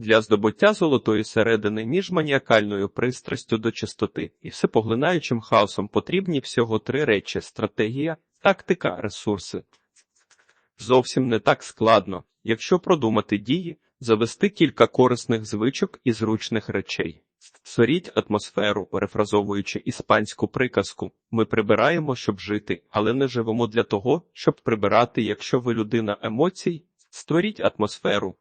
для здобуття золотої середини між маніакальною пристрастю до чистоти і всепоглинаючим хаосом потрібні всього три речі: стратегія, тактика, ресурси. Зовсім не так складно, якщо продумати дії, завести кілька корисних звичок і зручних речей. Соріть атмосферу, перефразовуючи іспанську приказку. Ми прибираємо, щоб жити, але не живемо для того, щоб прибирати, якщо ви людина емоцій. Створіть атмосферу.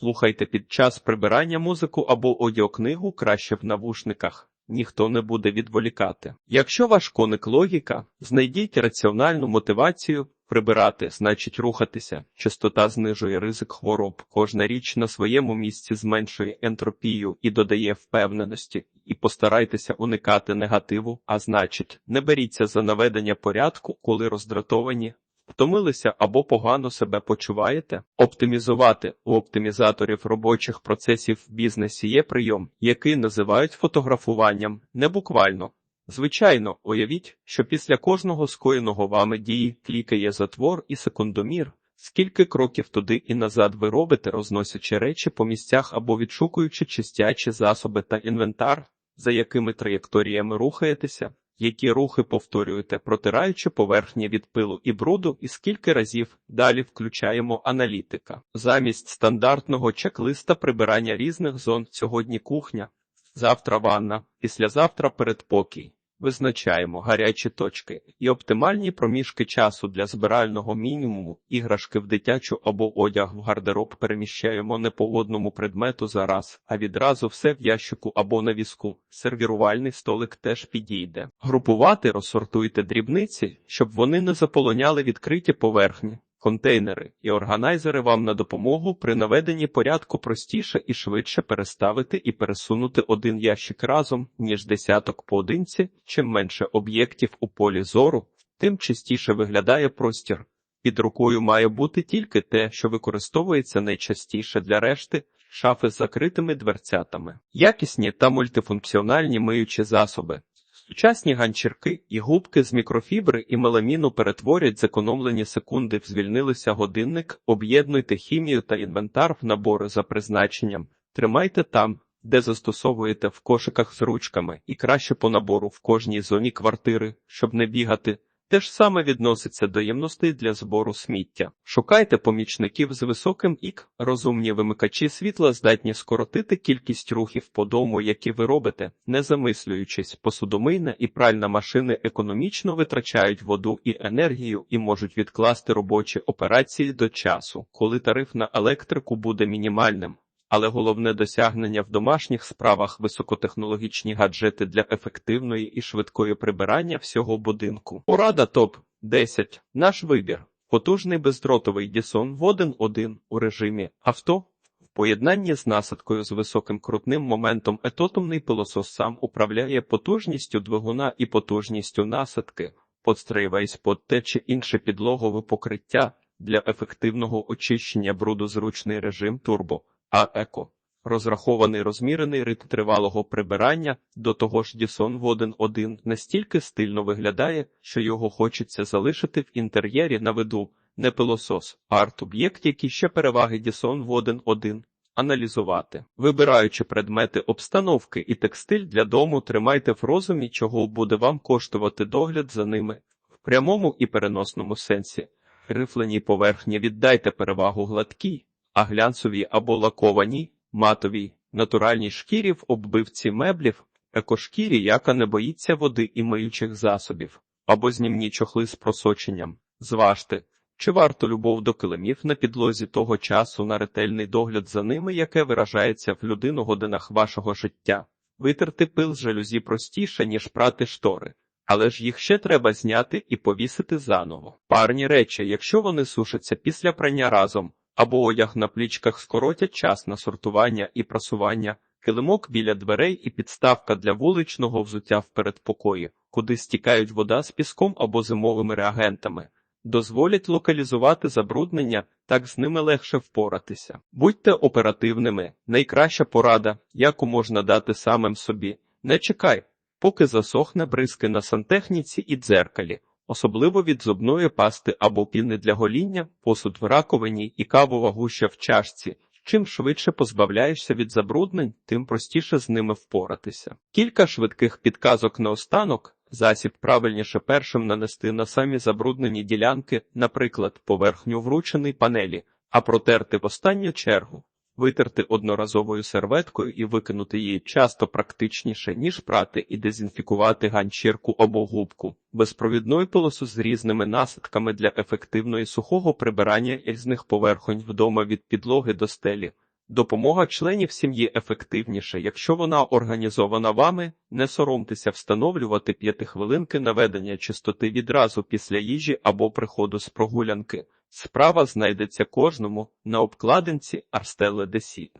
Слухайте під час прибирання музику або аудіокнигу краще в навушниках. Ніхто не буде відволікати. Якщо ваш коник логіка, знайдіть раціональну мотивацію прибирати, значить рухатися. Чистота знижує ризик хвороб. Кожна річ на своєму місці зменшує ентропію і додає впевненості. І постарайтеся уникати негативу, а значить, не беріться за наведення порядку, коли роздратовані. Втомилися або погано себе почуваєте? Оптимізувати у оптимізаторів робочих процесів в бізнесі є прийом, який називають фотографуванням, не буквально. Звичайно, уявіть, що після кожного скоєного вами дії клікає затвор і секундомір. Скільки кроків туди і назад ви робите, розносячи речі по місцях або відшукуючи чистячі засоби та інвентар, за якими траєкторіями рухаєтеся, які рухи повторюєте, протираючи поверхні від пилу і бруду, і скільки разів далі включаємо аналітика. Замість стандартного чек-листа прибирання різних зон сьогодні кухня, завтра ванна, післязавтра передпокій. Визначаємо гарячі точки і оптимальні проміжки часу для збирального мінімуму, іграшки в дитячу або одяг в гардероб переміщаємо не по одному предмету за раз, а відразу все в ящику або на візку. Сервірувальний столик теж підійде. Групувати розсортуйте дрібниці, щоб вони не заполоняли відкриті поверхні. Контейнери і органайзери вам на допомогу при наведенні порядку простіше і швидше переставити і пересунути один ящик разом, ніж десяток поодинці. Чим менше об'єктів у полі зору, тим чистіше виглядає простір. Під рукою має бути тільки те, що використовується найчастіше для решти шафи з закритими дверцятами, якісні та мультифункціональні миючі засоби. Сучасні ганчірки і губки з мікрофібри і меламіну перетворять зекономлені секунди в звільнилися годинник, об'єднуйте хімію та інвентар в набори за призначенням, тримайте там, де застосовуєте в кошиках з ручками, і краще по набору в кожній зоні квартири, щоб не бігати. Те ж саме відноситься до ємностей для збору сміття. Шукайте помічників з високим ік, розумні вимикачі світла здатні скоротити кількість рухів по дому, які ви робите, не замислюючись, посудомийна і пральна машини економічно витрачають воду і енергію і можуть відкласти робочі операції до часу, коли тариф на електрику буде мінімальним. Але головне досягнення в домашніх справах високотехнологічні гаджети для ефективної і швидкої прибирання всього будинку. Порада топ 10. Наш вибір. Потужний бездротовий Dyson Воден 1 у режимі авто. В поєднанні з насадкою з високим крутним моментом етотомний пилосос сам управляє потужністю двигуна і потужністю насадки, подстраювається под те чи інше підлогове покриття для ефективного очищення бруду зручний режим турбо а еко. Розрахований розмірений ритм тривалого прибирання, до того ж Дісон Воден 1 настільки стильно виглядає, що його хочеться залишити в інтер'єрі на виду, не пилосос, а арт-об'єкт, які ще переваги Дісон Воден 1. Аналізувати. Вибираючи предмети обстановки і текстиль для дому, тримайте в розумі, чого буде вам коштувати догляд за ними в прямому і переносному сенсі. Рифленій поверхні віддайте перевагу гладкій, а глянцевій або лакованій, матовій, натуральній шкірі в оббивці меблів, екошкірі, яка не боїться води і миючих засобів, або знімні чохли з просоченням. Зважте, чи варто любов до килимів на підлозі того часу на ретельний догляд за ними, яке виражається в людину-годинах вашого життя. Витерти пил з жалюзі простіше, ніж прати штори. Але ж їх ще треба зняти і повісити заново. Парні речі, якщо вони сушаться після прання разом, або одяг на плічках скоротять час на сортування і прасування, килимок біля дверей і підставка для вуличного взуття в передпокої, куди стікають вода з піском або зимовими реагентами, дозволять локалізувати забруднення, так з ними легше впоратися. Будьте оперативними, найкраща порада, яку можна дати самим собі. Не чекай, поки засохне бризки на сантехніці і дзеркалі особливо від зубної пасти або піни для гоління, посуд в раковині і кавова гуща в чашці. Чим швидше позбавляєшся від забруднень, тим простіше з ними впоратися. Кілька швидких підказок наостанок. Засіб правильніше першим нанести на самі забруднені ділянки, наприклад, поверхню врученої панелі, а протерти в останню чергу. Витерти одноразовою серветкою і викинути її часто практичніше, ніж прати і дезінфікувати ганчірку або губку. Безпровідну полосу з різними насадками для ефективної сухого прибирання різних поверхонь вдома від підлоги до стелі. Допомога членів сім'ї ефективніше, якщо вона організована вами, не соромтеся встановлювати п'ятихвилинки наведення чистоти відразу після їжі або приходу з прогулянки. Справа знайдеться кожному на обкладинці Арстеле Десі.